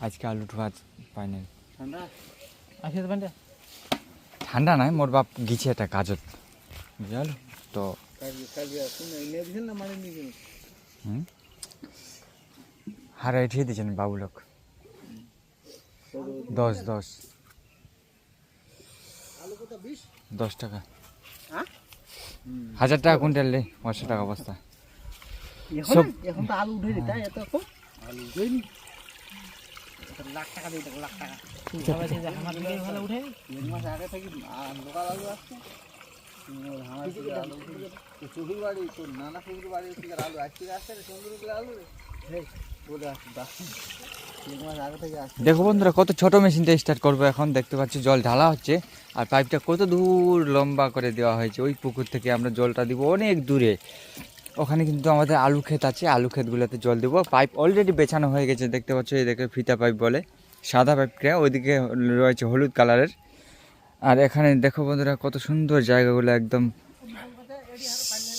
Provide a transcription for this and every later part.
আজকে আলু পাইনি ঠান্ডা? আসে ঠান্ডা। নয় মোর বাপ গিছে একটা কাজত বুঝলো? তো হারা এঠিয়ে দিয়েছেন বাবু লোক। দশ দশ। দশ টাকা। হাজার টাকা কুইন্টাল রে পাঁচশো টাকা বস্তা। এখন সব- তো আলু উঠে দিতে এত দিয়ে দেখো বন্ধুরা, কত ছোট মেশিনটা স্টার্ট করব এখন। দেখতে পাচ্ছি জল ঢালা হচ্ছে, আর পাইপটা কত দূর লম্বা করে দেওয়া হয়েছে। ওই পুকুর থেকে আমরা জলটা দিব অনেক দূরে। ওখানে কিন্তু আমাদের আলু ক্ষেত আছে, আলু ক্ষেতগুলোতে জল দেবো। পাইপ অলরেডি বেছানো হয়ে গেছে, দেখতে পাচ্ছ এই দেখে ফিতা পাইপ বলে, সাদা পাইপটা ওইদিকে রয়েছে হলুদ কালারের। আর এখানে দেখো বন্ধুরা, কত সুন্দর জায়গাগুলো একদম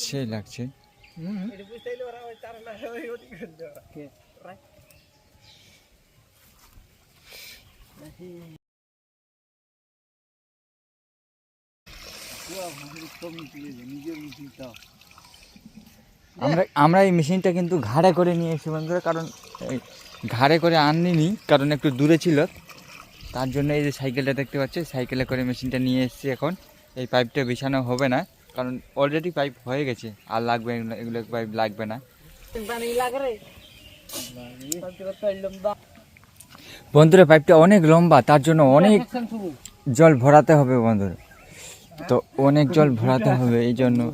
সেই লাগছে। নিজের আমরা আমরা এই মেশিনটা কিন্তু ঘাড়ে করে নিয়ে এসেছি বন্ধুরা, কারণ ঘাড়ে করে আনিনি কারণ একটু দূরে ছিল। তার জন্য এই যে সাইকেলটা দেখতে পাচ্ছি, সাইকেলে করে মেশিনটা নিয়ে এসেছি এখন। এই পাইপটা বিছানো হবে না, কারণ অলরেডি পাইপ হয়ে গেছে। আর লাগবে এগুলো পাইপ লাগবে না। বন্ধুরা পাইপটা অনেক লম্বা, তার জন্য অনেক জল ভরাতে হবে বন্ধুরা। তো অনেক জল ভরাতে হবে এই জন্য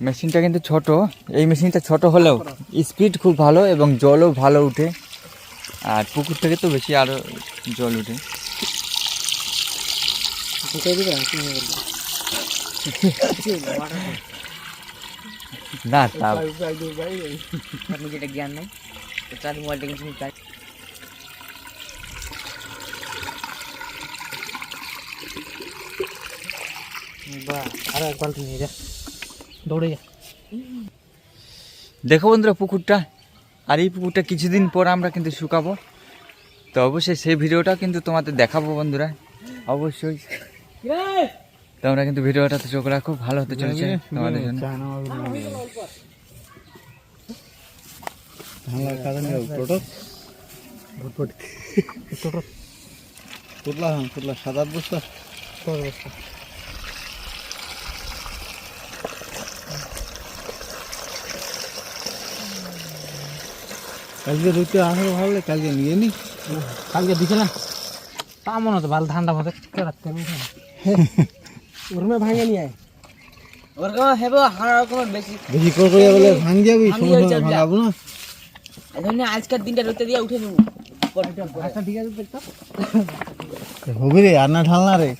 মেশিনটা কিন্তু ছোট এই মেশিনটা ছোট হলেও স্পিড খুব ভালো এবং জলও ভালো উঠে। আর পুকুর থেকে তো বেশি আরও জল উঠে। না তা জ্ঞান নেই আরে এক বালতি নিয়ে যা দৌড়ে যা। দেখো বন্ধুরা পুকুরটা আর এই পুকুরটা কিছুদিন পর আমরা কিন্তু শুকাবো। তো অবশ্যই সেই ভিডিওটা কিন্তু তোমাদের দেখাবো বন্ধুরা অবশ্যই। তোমরা কিন্তু ভিডিওটাতে চোখ রাখো ভালো হতে চলেছে তোমাদের জন্য। ধানলা কাদা নিয়ে কালকে রুটি আসলে ভালো লাগে কালকে নিয়ে নি। কালকে দিছিলাম তা মনে হতো ভালো ঠান্ডা মতো রাখতে ওরমে ভাঙে নিয়ে আয়। হেবো বেশি। বেশি করে করে বলে ভাঙ যাবি। ভাঙাবো না। এজন্য আজকের দিনটা রইতে দিয়ে উঠে নেব। আচ্ছা ঠিক আছে দেখতো হবে রে আর না ঢালনা রে।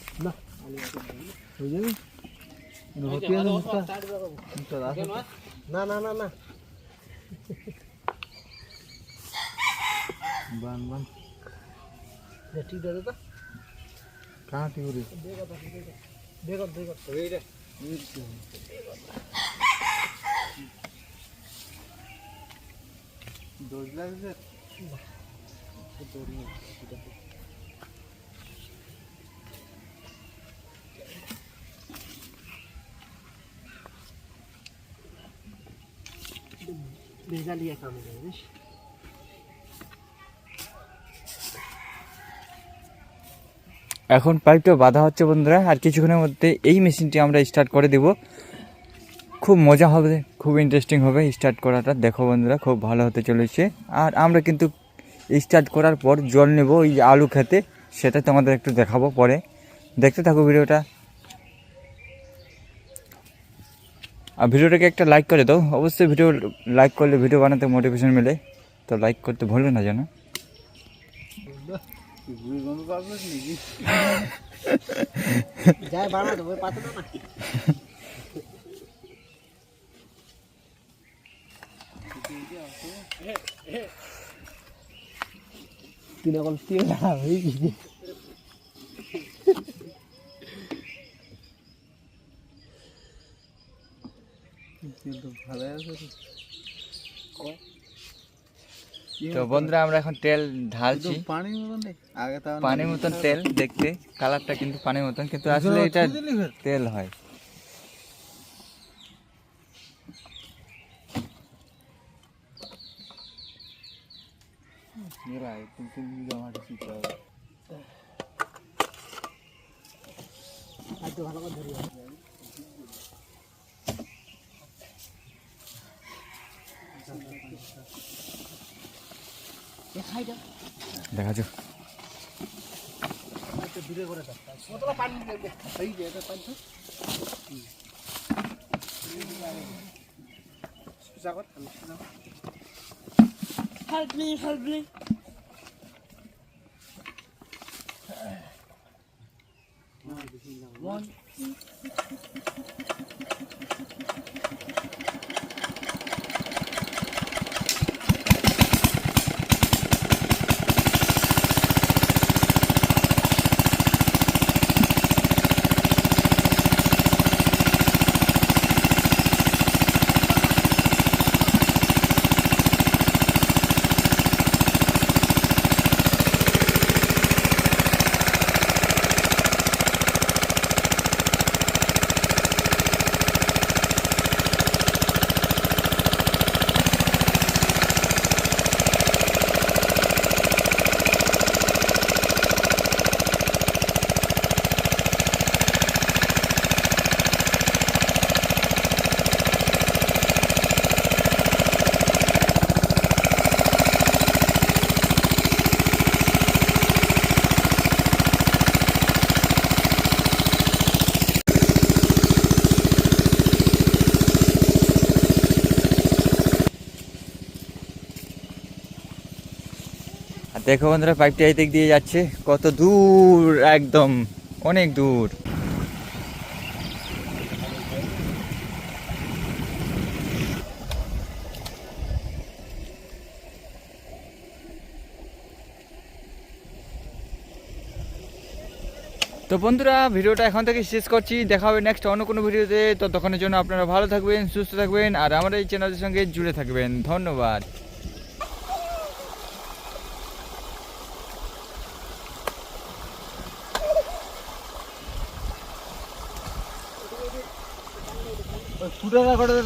না না না না। বান বান ঠিক আছে তো কাঁটি করে দেখো দেখো এইটা দৌড় লাগছে ভেজা লিয়ে এখন পাইপটা বাঁধা হচ্ছে বন্ধুরা, আর কিছুক্ষণের মধ্যে এই মেশিনটি আমরা স্টার্ট করে দেব। খুব মজা হবে, খুব ইন্টারেস্টিং হবে স্টার্ট করাটা। দেখো বন্ধুরা, খুব ভালো হতে চলেছে। আর আমরা কিন্তু স্টার্ট করার পর জল নেব ওই আলু খেতে, সেটা তোমাদের একটু দেখাবো পরে। দেখতে থাকো ভিডিওটা। আর ভিডিওটাকে একটা লাইক করে দাও। অবশ্যই ভিডিও লাইক করলে ভিডিও বানাতে মোটিভেশন মেলে। তো লাইক করতে ভুলবে না যেন। বুড়ি যাই বানা দেবো পাতা না এখন তেল হয়ে গেছে কিন্তু ভালো আছে তো বন্ধুরা আমরা এখন তেল ঢালছি। পানির মতন আগে পানির মতন তেল দেখতে। কালারটা কিন্তু পানির মতন কিন্তু আসলে এটা তেল হয়। ভালো করে ধরি খাই দাও দেখা যাক দূরে করে পানি এই যে এটা পানি তো জাগত হেল্প মি দেখো বন্ধুরা, পাইপটা এই দিক দিয়ে যাচ্ছে। কত দূর, একদম অনেক দূর। তো বন্ধুরা, ভিডিওটা এখন থেকে শেষ করছি। দেখা হবে নেক্সট অন্য কোনো ভিডিওতে। ততক্ষণের জন্য আপনারা ভালো থাকবেন, সুস্থ থাকবেন, আর আমার এই চ্যানেলের সঙ্গে জুড়ে থাকবেন। ধন্যবাদ। করে